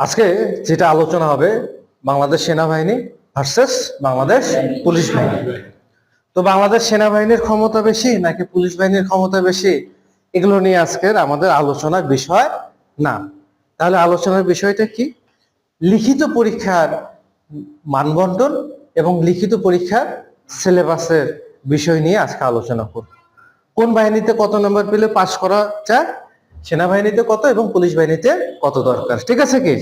আজকে যেটা আলোচনা হবে, বাংলাদেশ সেনাবাহিনী ভার্সেস বাংলাদেশ পুলিশ বাহিনী। তো বাংলাদেশ সেনাবাহিনীর ক্ষমতা বেশি নাকি পুলিশ বাহিনীর ক্ষমতা বেশি, এগুলো নিয়ে আজকের আমাদের আলোচনার বিষয় না। তাহলে আলোচনার বিষয়টা কি? লিখিত পরীক্ষার মানবন্টন এবং লিখিত পরীক্ষার সিলেবাসের বিষয় নিয়ে আজকে আলোচনা করব। কোন বাহিনীতে কত নম্বর পেলে পাশ করা যায়? সেনাবাহিনীতে কত এবং পুলিশ বাহিনীতে কত দরকার? ঠিক আছে কি?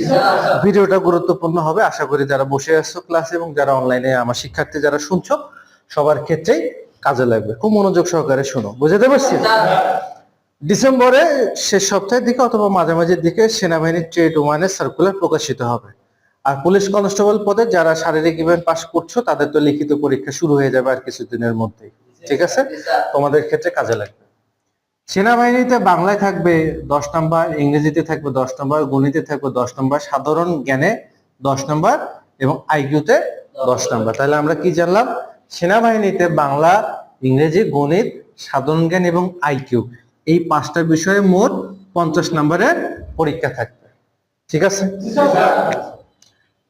ভিডিওটা গুরুত্বপূর্ণ হবে। আশা করি যারা বসে আসছো ক্লাসে এবং যারা অনলাইনে আমার শিক্ষার্থী যারা শুনছো, সবার ক্ষেত্রেই কাজে লাগবে। খুব মনোযোগ সহকারে শোনো। বুঝতে পারছি? ডিসেম্বরে শেষ সপ্তাহের দিকে অথবা মাঝামাঝির দিকে সেনাবাহিনীর ট্রেড ওয়ানের সার্কুলার প্রকাশিত হবে। আর পুলিশ কনস্টেবল পদে যারা শারীরিক ইভেন্ট পাস করছ, তাদের তো লিখিত পরীক্ষা শুরু হয়ে যাবে আর কিছুদিনের মধ্যেই। ঠিক আছে? তোমাদের ক্ষেত্রে কাজে লাগবে। সেনাবাহিনীতে বাংলায় থাকবে দশ নম্বর, ইংরেজিতে থাকবে দশ নম্বর, গণিতে থাকবে দশ নম্বর, সাধারণ জ্ঞানে দশ নম্বর এবং আইকিউতে দশ নম্বর। তাহলে আমরা কি জানলাম? সেনাবাহিনীতে বাংলা, ইংরেজি, গণিত, সাধারণ জ্ঞান এবং আইকিউ এই পাঁচটা বিষয়ে মোট পঞ্চাশ নম্বরের পরীক্ষা থাকবে। ঠিক আছে?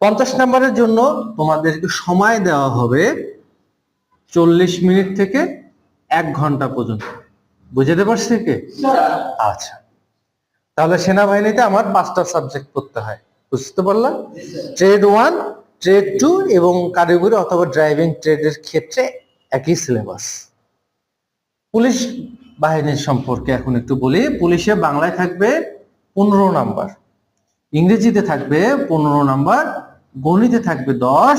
পঞ্চাশ নম্বরের জন্য তোমাদেরকে সময় দেওয়া হবে চল্লিশ মিনিট থেকে এক ঘণ্টা পর্যন্ত। বুঝতে পারছি কি? আচ্ছা। তাহলে সেনাবাহিনীতে আমার পাঁচটা সাবজেক্ট পড়তে হয়। বুঝতে পারলাম? ট্রেড ওয়ান ট্রেড টু এবং কারিগরি অথবা ড্রাইভিং ট্রেডের ক্ষেত্রে একই সিলেবাস পুলিশ বাহিনীর সম্পর্কে এখন একটু বলি। পুলিশে বাংলায় থাকবে পনেরো নাম্বার। ইংরেজিতে থাকবে পনেরো নাম্বার। গণিতে থাকবে দশ।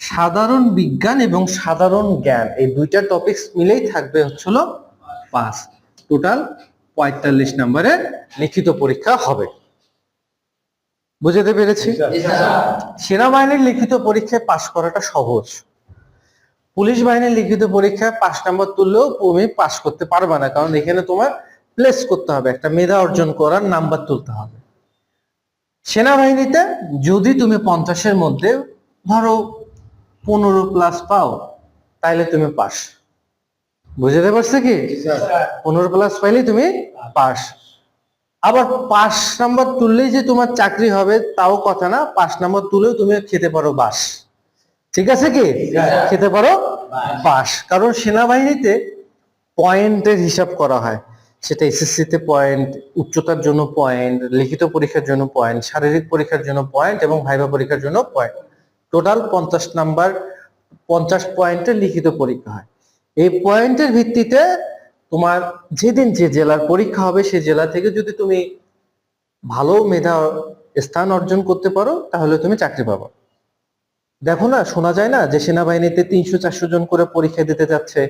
সাধারণ বিজ্ঞান এবং সাধারণ জ্ঞান এই দুইটা টপিকস মিলেই থাকবে হচ্ছিল পাঁচ। টোটাল পঁয়তাল্লিশ নম্বরের লিখিত পরীক্ষা হবে। বুঝতে পেরেছি? সেনাবাহিনীর লিখিত পরীক্ষায় পাশ করাটা সহজ। পুলিশ বাহিনীর লিখিত পরীক্ষায় পাঁচ নম্বর তুললেও তুমি পাশ করতে পারবে না, কারণ এখানে তোমার প্লেস করতে হবে। একটা মেধা অর্জন করার নাম্বার তুলতে হবে। সেনাবাহিনীতে যদি তুমি পঞ্চাশের মধ্যে ধরো পনেরো প্লাস পাও, তাইলে তুমি পাস বুঝতে পারছ কি? পনেরো প্লাস পাইলে তুমি পাস। আবার পাঁচ নাম্বার তুললেই যে তোমার চাকরি হবে তাও কথা না। পাঁচ নাম্বার তুলেও তুমি খেতে পারো বাস। ঠিক আছে কি? খেতে পারো বাস। কারণ সেনাবাহিনীতে পয়েন্টের হিসাব করা হয়। সেটা এসএসসি তে পয়েন্ট উচ্চতার জন্য পয়েন্ট লিখিত পরীক্ষার জন্য পয়েন্ট শারীরিক পরীক্ষার জন্য পয়েন্ট এবং ভাইবা পরীক্ষার জন্য পয়েন্ট। টোটাল পঞ্চাশ নাম্বার পঞ্চাশ পয়েন্টের লিখিত পরীক্ষা হয়। এই পয়েন্টের ভিত্তিতে তোমার যেদিন যে জেলার পরীক্ষা হবে সেই জেলা থেকে যদি তুমি ভালো মেধা স্থান অর্জন করতে পারো, তাহলে তুমি চাকরি পাবো। দেখো না, শোনা যায় না যে সেনাবাহিনীতে তিনশো চারশো জন করে পরীক্ষা দিতে যাচ্ছে,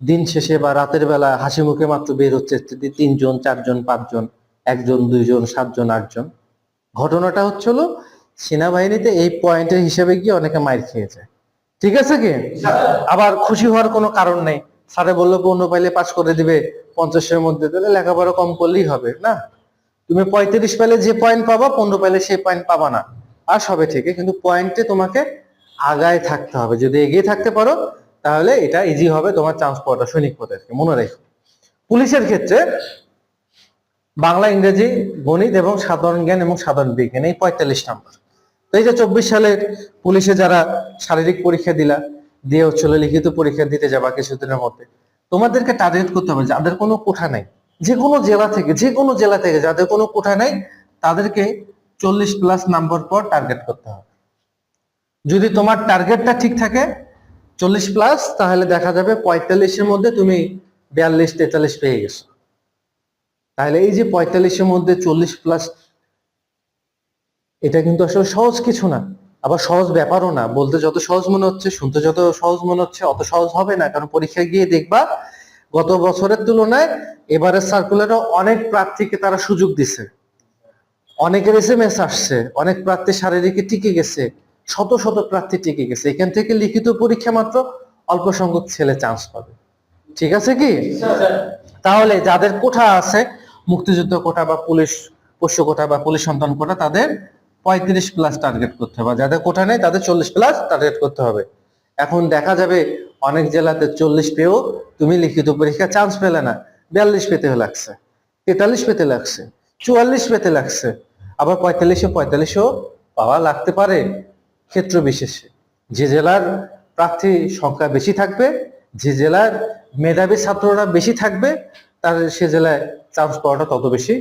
দিন শেষে বা রাতের বেলা হাসি মুখে মাত্র বের হচ্ছে তিনজন, চারজন, পাঁচজন, একজন, দুইজন, সাতজন, আটজন। ঘটনাটা হচ্ছিল সেনাবাহিনীতে এই পয়েন্টের হিসেবে গিয়ে অনেকে মাইর খেয়েছে ঠিক আছে কি? আবার খুশি হওয়ার কোনো কারণ নেই। স্যারে বলল পনেরো পাইলে পাশ করে দিবে পঞ্চাশের মধ্যে, তাহলে লেখাপড়া কম করলেই হবে, না? তুমি পঁয়ত্রিশ পাইলে যে পয়েন্ট পাবা পনেরো পাইলে সেই পয়েন্ট পাবা না। আর সবে থেকে কিন্তু পয়েন্টে তোমাকে আগায় থাকতে হবে। যদি এগিয়ে থাকতে পারো, তাহলে এটা ইজি হবে তোমার চান্স পাওয়াটা, সৈনিক পদের মনে রেখো। পুলিশের ক্ষেত্রে বাংলা, ইংরেজি, গণিত এবং সাধারণ জ্ঞান এবং সাধারণ বিজ্ঞান, এই পঁয়তাল্লিশ নাম্বার। এই যে চব্বিশ সালের পুলিশে যারা শারীরিক পরীক্ষা দিলা, দিয়ে হচ্ছিল লিখিত পরীক্ষা দিতে যাবা কিছুদিনের মধ্যে, তোমাদেরকে টার্গেট করতে হবে যাদের কোনো কোঠা নাই। যে কোনো জেলা থেকে, যে কোনো জেলা থেকে যাদের কোনো কোঠা নাই, তাদেরকে চল্লিশ প্লাস নাম্বার পর টার্গেট করতে হবে। যদি তোমার টার্গেটটা ঠিক থাকে, চল্লিশ প্লাস তাহলে দেখা যাবে পঁয়তাল্লিশের মধ্যে তুমি বিয়াল্লিশ, তেতাল্লিশ পেয়ে গেছো। তাহলে এই যে পঁয়তাল্লিশের মধ্যে চল্লিশ প্লাস এটা কিন্তু আসলে সহজ কিছু না। আবার সহজ ব্যাপারও না। বলতে যত সহজ মনে হচ্ছে, শুনতে যত সহজ মনে হচ্ছে, অত সহজ হবে না। কারণ পরীক্ষায় গিয়ে দেখবা, গত বছরের তুলনায় এবারের সার্কুলারে অনেক প্রার্থীকে তারা সুযোগ দিছে। অনেকের এস এম এস আসছে, অনেক প্রার্থী শারীরিকে টিকে গেছে, শত শত প্রার্থী টিকে গেছে। এখান থেকে লিখিত পরীক্ষা মাত্র অল্প সংখ্যক ছেলে চান্স পাবে। ঠিক আছে কি? তাহলে যাদের কোঠা আছে, মুক্তিযুদ্ধ কোটা বা পুলিশ পোষ্য কোটা বা পুলিশ সন্তান কোটা তাদের পঁয়ত্রিশ প্লাস টার্গেট করতে হবে। যাদের কোঠা নেই, তাদের চল্লিশ প্লাস টার্গেট করতে হবে। এখন দেখা যাবে অনেক জেলাতে চল্লিশ পেয়েও তুমি লিখিত পরীক্ষা চান্স পেলে না। বিয়াল্লিশ পেতে লাগছে, তেতাল্লিশ পেতে লাগছে, চুয়াল্লিশ পেতে লাগছে। আবার পঁয়তাল্লিশে পঁয়তাল্লিশও পাওয়া লাগতে পারে ক্ষেত্র বিশেষে। যে জেলার প্রার্থী সংখ্যা বেশি থাকবে, যে জেলার মেধাবী ছাত্ররা বেশি থাকবে, তার সে জেলায় চান্স পাওয়াটা তত বেশি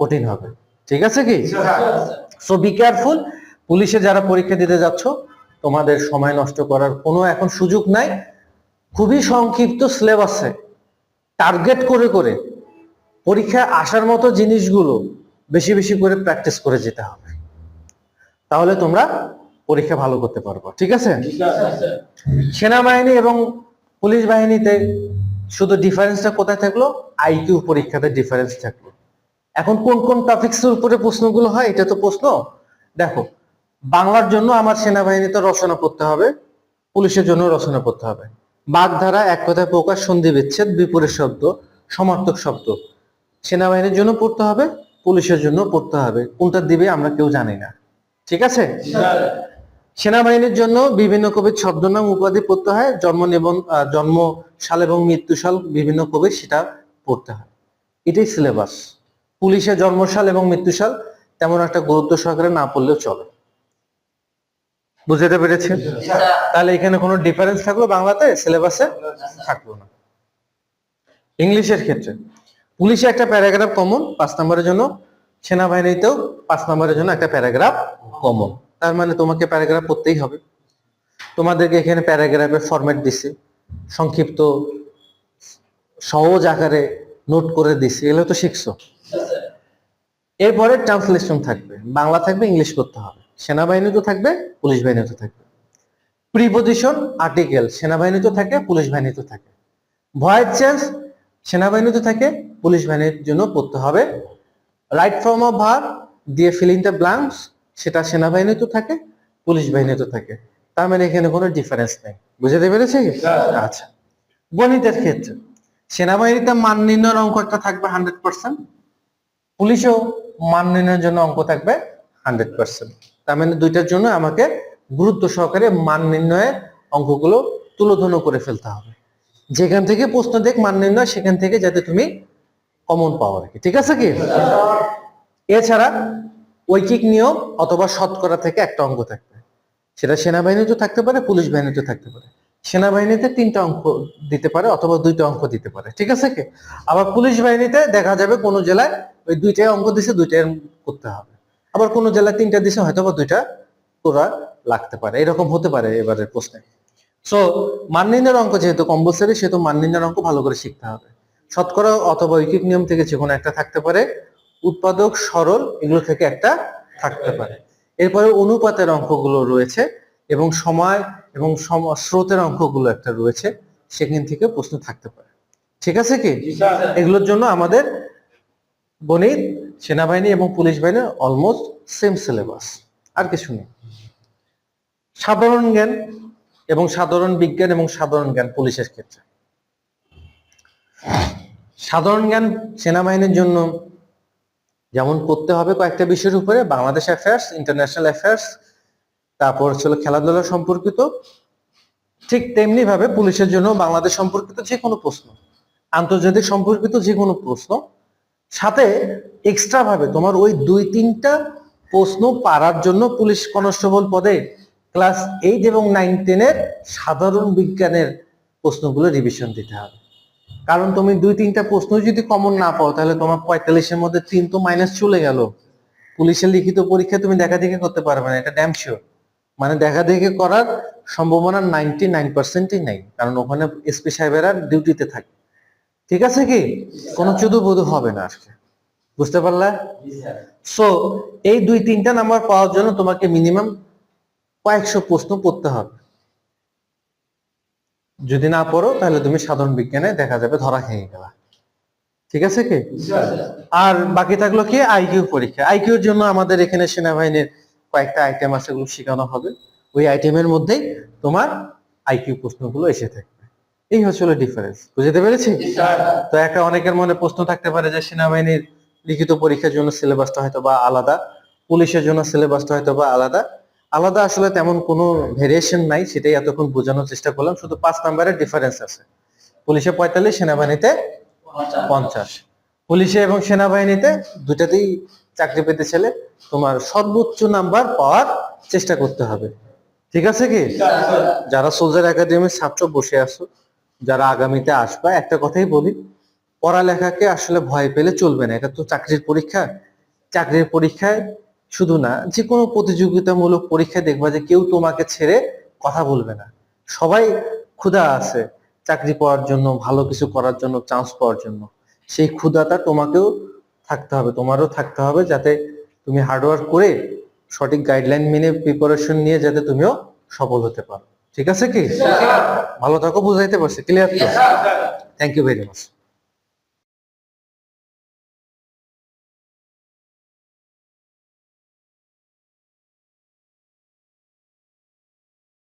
কঠিন হবে। ঠিক আছে কি? সো বি কেয়ারফুল পুলিশে যারা পরীক্ষা দিতে যাচ্ছ তোমাদের সময় নষ্ট করার কোনো এখন সুযোগ নাই। খুবই সংক্ষিপ্ত সিলেবাসে টার্গেট করে করে পরীক্ষায় আসার মতো জিনিসগুলো বেশি বেশি করে প্র্যাকটিস করে যেতে হবে। তাহলে তোমরা পরীক্ষা ভালো করতে পারব ঠিক আছে? সেনাবাহিনী এবং পুলিশ বাহিনীতে শুধু ডিফারেন্সটা কোথায় থাকল? আইকিউ পরীক্ষাতে ডিফারেন্স থাকল। এখন কোন কোন টপিকস এর উপরে প্রশ্নগুলো হয়, এটা তো প্রশ্ন। দেখো, বাংলার জন্য আমার সেনাবাহিনীতে রচনা পড়তে হবে, পুলিশের জন্য রচনা পড়তে হবে। বাগধারা এক কথায় প্রকাশ, সন্ধি বিচ্ছেদ, বিপরীত শব্দ, সমার্থক শব্দ। সেনাবাহিনীর জন্য পড়তে হবে, পুলিশের জন্য পড়তে হবে। কোনটা দিবে আমরা কেউ জানি না। ঠিক আছে? সেনাবাহিনীর জন্য বিভিন্ন কবির ছদ্মনাম উপাধি পড়তে হয়, জন্ম নিবন জন্ম সাল এবং মৃত্যু সাল বিভিন্ন কবির সেটা পড়তে হয়। এটাই সিলেবাস পুলিশের জন্মসাল এবং মৃত্যু সাল তেমন একটা গুরুত্ব সহকারে না পড়লেও চলে। বুঝতে পেরেছেন তাহলে এখানে কোনো ডিফারেন্স থাকল বাংলাতে? সিলেবাসে থাকল না। ইংলিশের ক্ষেত্রে। পুলিশে একটা প্যারাগ্রাফ কমন পাঁচ নম্বরের জন্য। সেনাবাহিনীতেও পাঁচ নম্বরের জন্য একটা প্যারাগ্রাফ কমন তার মানে তোমাকে প্যারাগ্রাফ পড়তেই হবে। তোমাদেরকে এখানে প্যারাগ্রাফের ফরম্যাট দিছে। সংক্ষিপ্ত সহজ আকারে নোট করে দিছি। এগুলো তো শিখছো। এরপরে ট্রান্সলেশন থাকবে। বাংলা থাকবে ইংলিশ করতে হবে। সেনাবাহিনী তো থাকবে পুলিশ বাহিনী তো থাকবে। প্রিপোজিশন আর্টিকেল সেনাবাহিনী তো থাকে পুলিশ বাহিনী তো থাকে। ভয়েস চেঞ্জ সেনাবাহিনী তো থাকে পুলিশ বাহিনীর জন্য পড়তে হবে। রাইট ফর্ম অফ ভার দিয়ে ফিলিং দ্য ব্লাঙ্কস সেটা সেনাবাহিনী তো থাকে পুলিশ বাহিনী তো থাকে। তার মানে এখানে কোনো ডিফারেন্স নেই। বুঝতে পেরেছি? আচ্ছা। গণিতের ক্ষেত্রে সেনাবাহিনীতে মান নির্ণয়ের অঙ্ক একটা থাকবে হান্ড্রেড পার্সেন্ট পুলিশেও মান নির্ণয়ের জন্য অঙ্ক থাকবে হান্ড্রেড পার্সেন্ট। তার মানে দুইটার জন্য আমাকে গুরুত্ব সহকারে মান নির্ণয়ের অঙ্কগুলো তুলোধন করে ফেলতে হবে। যেখান থেকে প্রশ্ন দেখ মান নির্ণয়, সেখান থেকে যাতে তুমি কমন পাও আর কি। ঠিক আছে কি? এছাড়া ঐকিক নিয়ম অথবা শতকরা থেকে একটা অঙ্ক থাকবে। সেটা সেনাবাহিনীতে থাকতে পারে, পুলিশ বাহিনীতে থাকতে পারে। সেনাবাহিনীতে তিনটা অঙ্ক দিতে পারে অথবা দুইটা অঙ্ক দিতে পারে, ঠিক আছে কি? আবার পুলিশ বাহিনীতে দেখা যাবে কোনো জেলায় ওই দুইটাই অঙ্ক দিছে, দুইটাই করতে হবে। আবার কোনো জেলায় তিনটা দিছে হয়তো বা দুইটা তোরা লাগতে পারে। এরকম হতে পারে এবারের প্রশ্নে। সো মান অঙ্ক যেহেতু কম্পালসারি সেহেতু মান অঙ্ক ভালো করে শিখতে হবে। শতকরা অথবা ঐকিক নিয়ম থেকে যে কোনো একটা থাকতে পারে। উৎপাদক সরল এগুলো থেকে একটা থাকতে পারে। এরপরে অনুপাতের অঙ্কগুলো রয়েছে। এবং সময় এবং সম- স্রোতের অঙ্কগুলো একটা রয়েছে সেখান থেকে প্রশ্ন থাকতে পারে। ঠিক আছে কি? এগুলোর জন্য আমাদের গণিত সেনাবাহিনী এবং পুলিশ বাহিনীর অলমোস্ট সেম সিলেবাস আর কিছু নেই। সাধারণ জ্ঞান এবং সাধারণ বিজ্ঞান এবং সাধারণ জ্ঞান পুলিশের ক্ষেত্রে। সাধারণ জ্ঞান সেনাবাহিনীর জন্য যেমন পড়তে হবে কয়েকটা বিষয়ের উপরে বাংলাদেশ অ্যাফেয়ার্স ইন্টারন্যাশনাল অ্যাফেয়ার্স তারপর ছিল খেলাধুলা সম্পর্কিত। ঠিক তেমনি ভাবে পুলিশের জন্য বাংলাদেশ সম্পর্কিত যে কোনো প্রশ্ন, আন্তর্জাতিক সম্পর্কিত যে কোনো প্রশ্ন, সাথে এক্সট্রা ভাবে তোমার ওই দুই, তিনটা প্রশ্ন পারার জন্য পুলিশ কনস্টেবল পদে ক্লাস এইট এবং নাইন টেনের সাধারণ বিজ্ঞানের প্রশ্নগুলো রিভিশন দিতে হবে। কারণ তুমি দুই, তিনটা প্রশ্ন যদি কমন না পাও, তাহলে তোমার পঁয়তাল্লিশের মধ্যে তিন তো মাইনাস চলে গেল। পুলিশের লিখিত পরীক্ষা তুমি দেখা দেখে করতে পারবে না, এটা ড্যাম শিওর মানে দেখা দেখে করার সম্ভাবনা নাইনটি নাইন পার্সেন্টই নাই। কারণ ওখানে এসপি সাহেবেরা ডিউটিতে থাকে। ঠিক আছে কি? কোনো চুদু বুধু হবে না আজকে। বুঝতে পারলে? সো এই দুই তিনটা নাম্বার পাওয়ার জন্য তোমাকে মিনিমাম কয়েকশো প্রশ্ন পড়তে হবে। যদি না পড়ো তাহলে তুমি সাধারণ বিজ্ঞানে দেখা যাবে ধরা খেয়ে গেলা। ঠিক আছে কি? আর বাকি থাকল কি? আইকিউ পরীক্ষা। আইকিউর জন্য আমাদের এখানে সেনাবাহিনীর কয়েকটা আইটেম আছে ওগুলো শেখানো হবে। ওই আইটেমের মধ্যেই তোমার আইকিউ প্রশ্নগুলো এসে থাকবে। এই হচ্ছে ডিফারেন্স বুঝতে পেরেছি? তো একটা অনেকের মনে প্রশ্ন থাকতে পারে যে সেনাবাহিনীর লিখিত পরীক্ষার জন্য সিলেবাসটা হয়তো বা আলাদা পুলিশের জন্য সিলেবাসটা হয়তো বা আলাদা। আলাদা আসলে তেমন কোনো ভেরিয়েশন নাই সেটাই এতক্ষণ বোঝানোর চেষ্টা করলাম। শুধু পাঁচ নাম্বারের ডিফারেন্স আছে। পুলিশে পঁয়তাল্লিশ সেনাবাহিনীতে পঞ্চাশ। পুলিশে এবং সেনাবাহিনীতে দুটাতেই চাকরি পেতে চাইলে তোমার সর্বোচ্চ নাম্বার পাওয়ার চেষ্টা করতে হবে। ঠিক আছে কি? যারা সোলজার একাডেমির ছাত্র বসে আছো, যারা আগামীতে আসবা, একটা কথাই বলি, পড়ালেখাকে আসলে ভয় পেলে চলবে না। এটা তো চাকরির পরীক্ষা। চাকরির পরীক্ষায় শুধু না যে কোনো প্রতিযোগিতামূলক পরীক্ষায় দেখবা যে কেউ তোমাকে ছেড়ে কথা বলবে না। সবাই ক্ষুধা আছে চাকরি পাওয়ার জন্য, ভালো কিছু করার জন্য চান্স পাওয়ার জন্য। সেই ক্ষুধাটা তোমাকেও থাকতে হবে তোমারও থাকতে হবে যাতে তুমি হার্ডওয়ার্ক করে সঠিক গাইডলাইন মেনে প্রিপারেশন নিয়ে যাতে তুমিও সফল হতে পারো। ঠিক আছে কি? ভালো থাকো বুঝাইতে পারছি ক্লিয়ার তো? Thank you very much